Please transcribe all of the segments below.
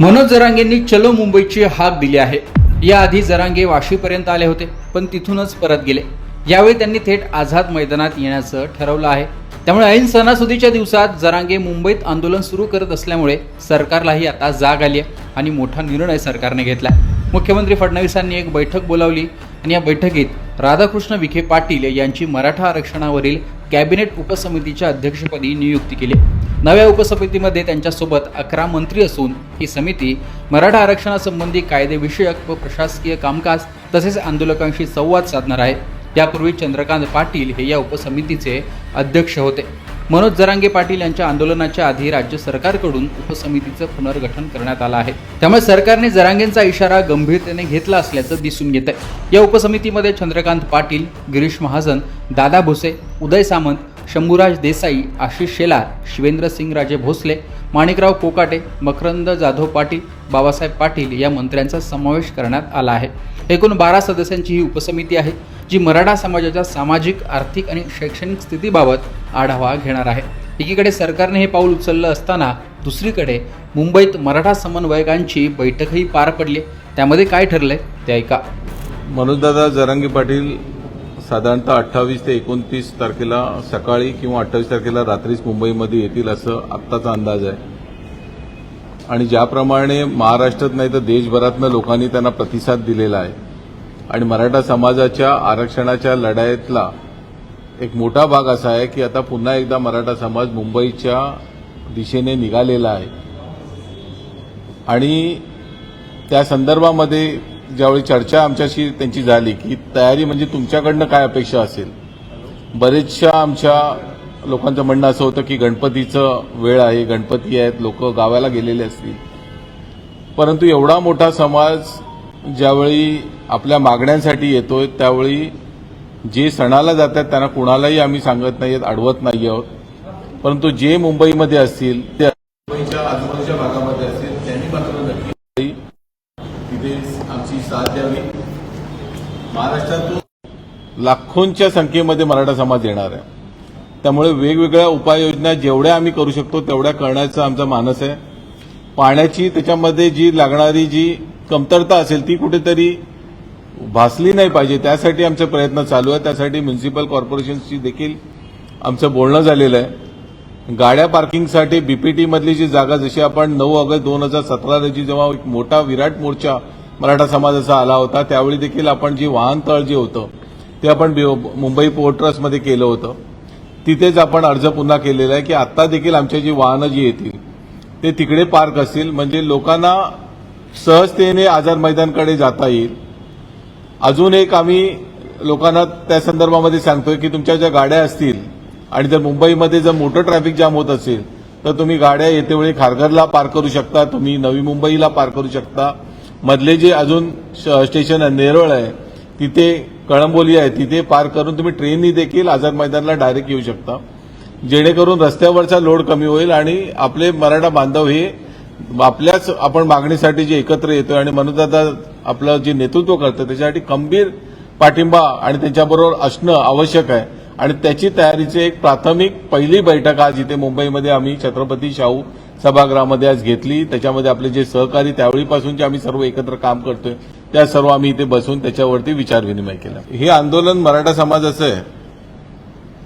मनोज जरांगेंनी चलो मुंबईची हाक दिली आहे. याआधी जरांगे वाशीपर्यंत आले होते पण तिथूनच परत गेले. यावेळी त्यांनी थेट आझाद मैदानात येण्याचं ठरवलं आहे. त्यामुळे ऐन सणासुदीच्या दिवसात जरांगे मुंबईत आंदोलन सुरू करत असल्यामुळे सरकारलाही आता जाग आली आहे आणि मोठा निर्णय सरकारने घेतला मुख्यमंत्री फडणवीसांनी एक बैठक बोलावली आणि या बैठकीत राधाकृष्ण विखे पाटील यांची मराठा आरक्षणावरील कॅबिनेट उपसमितीच्या अध्यक्षपदी नियुक्ती केली. नव्या उपसमितीमध्ये त्यांच्यासोबत अकरा मंत्री असून ही समिती मराठा आरक्षणासंबंधी कायदेविषयक व प्रशासकीय कामकाज तसेच आंदोलकांशी संवाद साधणार आहे. यापूर्वी चंद्रकांत पाटील हे या उपसमितीचे अध्यक्ष होते. मनोज जरांगे पाटील यांच्या आंदोलनाच्या आधी राज्य सरकारकडून उपसमितीचं पुनर्गठन करण्यात आलं आहे. त्यामुळे सरकारने जरांगेंचा इशारा गंभीरतेने घेतला असल्याचं दिसून येत आहे या उपसमितीमध्ये चंद्रकांत पाटील गिरीश महाजन दादा भुसे उदय सामंत शंभूराज देसाई आशिष शेलार शिवेंद्रसिंगराजे भोसले माणिकराव कोकाटे मकरंद जाधव पाटील बाबासाहेब पाटील या मंत्र्यांचा समावेश करण्यात आला आहे. एकूण बारा सदस्यांची ही उपसमिती आहे जी मराठा समाजाच्या सामाजिक आर्थिक आणि शैक्षणिक स्थितीबाबत आढावा घेणार आहे. एकीकडे सरकारने हे पाऊल उचललं असताना दुसरीकडे मुंबईत मराठा समन्वयकांची बैठकही पार पडली. त्यामध्ये काय ठरलंय ते ऐका. मनोजदादा जरंगी पाटील साधारणतः अठ्ठावीस ते एकोणतीस तारखेला सकाळी किंवा अठ्ठावीस तारखेला रात्रीच मुंबईमध्ये येतील असं आत्ताचा अंदाज आहे. आणि ज्याप्रमाणे महाराष्ट्रात नाही तर देशभरातनं लोकांनी त्यांना प्रतिसाद दिलेला आहे. आणि मराठा समाजाच्या आरक्षणाच्या लढाईतला एक मोठा भाग असा आहे की आता पुन्हा एकदा मराठा समाज मुंबईच्या दिशेने निघालेला आहे. आणि त्या संदर्भामध्ये ज्यावेळी चर्चा आमच्याशी त्यांची झाली की तयारी म्हणजे तुमच्याकडनं काय अपेक्षा असेल? बरेचशा आमच्या लोकांचं म्हणणं असं होतं की गणपतीचं वेळ आहे गणपती आहेत लोक गावाला गेलेले असतील. परंतु एवढा मोठा समाज ज्यावेळी आपल्या मागण्यांसाठी येतोय त्यावेळी जे सणाला जातात त्यांना कुणालाही आम्ही सांगत नाही आहेत अडवत नाही आहोत. परंतु जे मुंबईमध्ये असतील ते मुंबईच्या आजूबाजूच्या भागामध्ये असतील त्यांनी मात्र नक्की तिथे आमची साथ द्यावी. महाराष्ट्रातून लाखोंच्या संख्येमध्ये मराठा समाज येणार आहे. त्यामुळे वेगवेगळ्या उपाययोजना जेवढ्या आम्ही करू शकतो तेवढ्या करण्याचा आमचा मानस आहे. पाण्याची त्याच्यामध्ये जी लागणारी जी कमतरता असेल ती कुठेतरी भासली नाही पाहिजे. त्यासाठी आमचे प्रयत्न चालू आहे त्यासाठी म्युन्सिपल कॉर्पोरेशनशी देखील आमचं बोलणं झालेलं आहे. गाड्या पार्किंगसाठी बीपीटी मधली जी जागा जशी आपण नऊ ऑगस्ट दोन हजार सतरा रोजी जेव्हा एक मोठा विराट मोर्चा मराठा समाजाचा आला होता त्यावेळी देखील आपण जी वाहनतळ जे होतं ते आपण मुंबई पोर्ट ट्रस्टमध्ये केलं होतं. तिथेच आपण अर्ज पुन्हा केलेला आहे की आता देखील आमच्या जी वाहनं जी येतील ते तिकडे पार्क असतील. म्हणजे लोकांना सहजतेने आझाद मैदानकडे जाता येईल. अजून एक आम्ही लोकांना त्या संदर्भामध्ये सांगतोय की तुमच्या ज्या गाड्या असतील आणि जर मुंबईमध्ये जर मोठं ट्रॅफिक जाम होत असेल तर तुम्ही गाड्या येतेवेळी खारघरला पार करू शकता. तुम्ही नवी मुंबईला पार करू शकता. मधले जे अजून श- स्टेशन आहे नेरळ आहे तिथे कळंबोली आहे तिथे पार करून तुम्ही ट्रेननी देखील आझाद मैदानला डायरेक्ट येऊ शकता. जेणेकरून रस्त्यावरचा लोड कमी होईल आणि आपले मराठा बांधव हे आपल्याच आपण मागणीसाठी जे एकत्र येतोय आणि म्हणून आता आपलं जे नेतृत्व करतं त्याच्यासाठी खंबीर पाठिंबा आणि त्यांच्याबरोबर असणं आवश्यक आहे. आणि त्याची तयारीची एक प्राथमिक पहिली बैठक आज इथे मुंबईमध्ये आम्ही छत्रपती शाहू सभागृहामध्ये आज घेतली. त्याच्यामध्ये आपले जे सहकारी त्यावेळीपासून जे आम्ही सर्व एकत्र काम करतोय. त्या सर्व आम्ही इथे बसून त्याच्यावरती विचारविनिमय केला. हे आंदोलन मराठा समाजाचं आहे.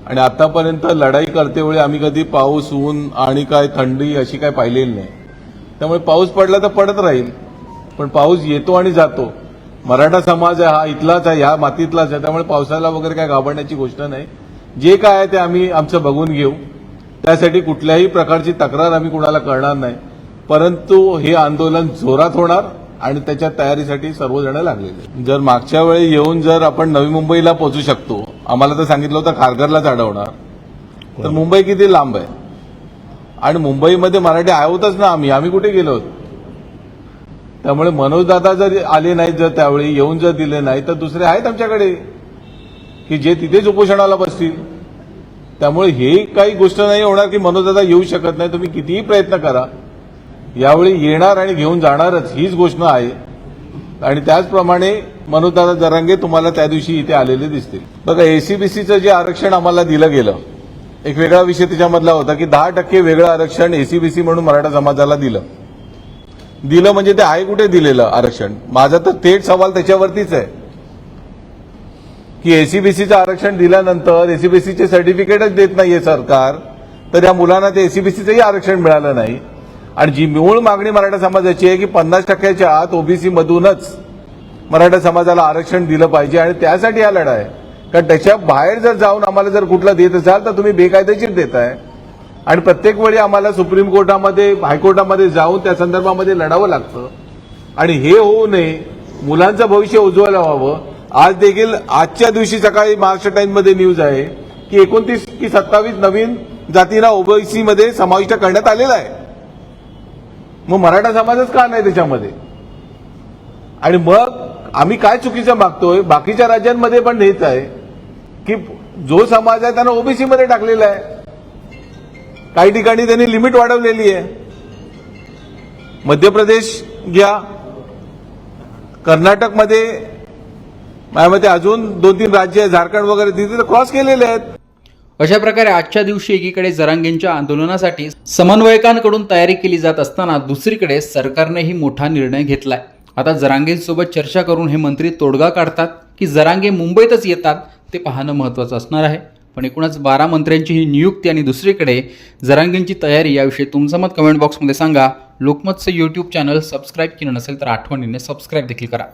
आणि आतापर्यंत लढाई करतेवेळी आम्ही कधी पाऊस ऊन आणि काय थंडी अशी काय पाहिलेली नाही. त्यामुळे पाऊस पडला तर पडत राहील. पण पाऊस येतो आणि जातो. मराठा समाज आहे हा इथलाच आहे ह्या मातीतलाच आहे. त्यामुळे पावसाला वगैरे काय घाबरण्याची गोष्ट नाही. जे काय आहे ते आम्ही आमचं बघून घेऊ. त्यासाठी कुठल्याही प्रकारची तक्रार आम्ही कुणाला करणार नाही. परंतु हे आंदोलन जोरात होणार आणि त्याच्या तयारीसाठी सर्वजण लागलेले जर मागच्या वेळी येऊन जर आपण नवी मुंबईला पोहोचू शकतो आम्हाला तर सांगितलं होतं खारघरलाच अडवणार तर मुंबई किती लांब आहे? आणि मुंबईमध्ये मराठी आहोतच ना आम्ही. आम्ही कुठे गेलो? होतो त्यामुळे मनोजदादा जर आले नाहीत जर त्यावेळी येऊन जर दिले नाही तर दुसरे आहेत आमच्याकडे. की जे तिथेच उपोषणाला बसतील. त्यामुळे हे काही गोष्ट नाही होणार की मनोजदादा येऊ शकत नाही. तुम्ही कितीही प्रयत्न करा. यावेळी येणार आणि घेऊन जाणारच हीच गोष्ट आहे. आणि त्याचप्रमाणे मनोजदादा जरांगे तुम्हाला त्या दिवशी इथे आलेले दिसतील. बघा एसीबीसीचं जे आरक्षण आम्हाला दिलं गेलं एक वेगळा विषय त्याच्यामधला होता की दहा टक्के वेगळं आरक्षण एसीबीसी म्हणून मराठा समाजाला दिलं. दिलं म्हणजे ते आहे कुठे दिलेलं आरक्षण? माझा तर थेट सवाल त्याच्यावरतीच आहे. की एसीबीसीचं आरक्षण दिल्यानंतर एसीबीसीचे सर्टिफिकेटच देत नाहीये सरकार तर या मुलांना ते एसीबीसीचंही आरक्षण मिळालं नाही. आणि जी मूळ मागणी मराठा समाजाची आहे की पन्नास टक्क्याच्या आत ओबीसी मधूनच मराठा समाजाला आरक्षण दिलं पाहिजे आणि त्यासाठी हा लढा आहे. कारण त्याच्या बाहेर जर जाऊन आम्हाला जर कुठला देत असाल तर तुम्ही बेकायदेशीर देताय. आणि प्रत्येक वेळी आम्हाला सुप्रीम कोर्टामध्ये हायकोर्टामध्ये जाऊन त्या संदर्भामध्ये लढावं लागतं. आणि हे होऊ नये मुलांचं भविष्य उज्ज्वल व्हावं. आज देखील आजच्या दिवशी सकाळी महाराष्ट्र टाइम्समध्ये न्यूज आहे की एकोणतीस की सत्तावीस नवीन जातींना ओबीसीमध्ये समाविष्ट करण्यात आलेला आहे. मग मराठा समाजच का नाही त्याच्यामध्ये? आणि मग आम्ही काय चुकीचं मागतोय? बाकीच्या राज्यांमध्ये पण हेच आहे की जो समाज आहे त्यांना ओबीसीमध्ये टाकलेला आहे. काही ठिकाणी त्यांनी लिमिट वाढवलेली आहे. मध्य प्रदेश घ्या. कर्नाटकमध्ये माझ्या मते अजून दोन तीन राज्य आहे झारखंड वगैरे तिथे तर क्रॉस केलेले आहेत. अशा प्रकारे आजच्या दिवशी एकीकडे जरांगेंच्या आंदोलनासाठी समन्वयकांकडून तयारी केली जात असताना दुसरीकडे सरकारनेही मोठा निर्णय घेतलाय. आता जरांगेंसोबत चर्चा करून हे मंत्री तोडगा काढतात की जरांगे मुंबईतच येतात ते पाहणं महत्त्वाचं असणार आहे. पण एकूणच बारा मंत्र्यांची ही नियुक्ती आणि दुसरीकडे जरांगेंची तयारी याविषयी तुमचं मत कमेंट बॉक्समध्ये सांगा. लोकमतचं यूट्यूब चॅनल सबस्क्राईब केलं नसेल तर आठवणीने सबस्क्राईब देखील करा.